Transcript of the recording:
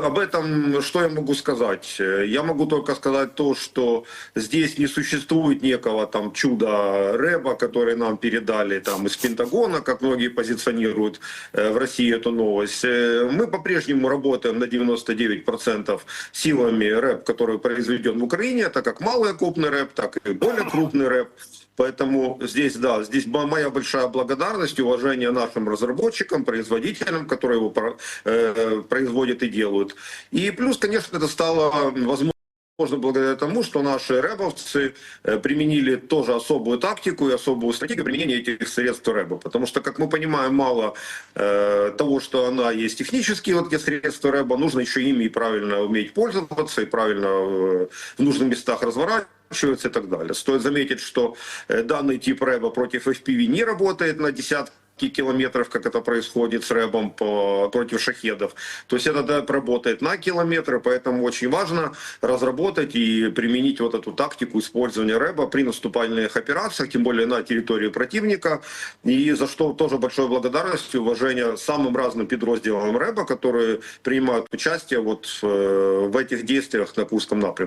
об этом что я могу сказать? Э, Я могу только сказать то, что здесь не существует некого там чуда рэба, который нам передали там из Пентагона, как многие позиционируют э, в России эту новость. Э, Мы по-прежнему работаем на 99% силами рэп, который произведен в Украине, так как малый крупный рэп, так и более крупный рэп. Поэтому здесь, да, здесь моя большая благодарность и уважение нашим разработчикам, производителям, которые его э, производят и делают. И плюс, конечно, это стало возможно благодаря тому, что наши рэбовцы э, применили тоже особую тактику и особую стратегию применения этих средств рэба. Потому что, как мы понимаем, мало э, того, что она есть технические вот эти средства рэба, нужно еще ими и правильно уметь пользоваться, и правильно э, в нужных местах разворачиваться и так далее. Стоит заметить, что данный тип рэба против FPV не работает на десятки километров, как это происходит с рэбом по, против шахедов. То есть это работает на километры, поэтому очень важно разработать и применить вот эту тактику использования рэба при наступательных операциях, тем более на территории противника. И за что тоже большое благодарность и уважение самым разным подразделам рэба, которые принимают участие вот э, в этих действиях на Курском напрямку.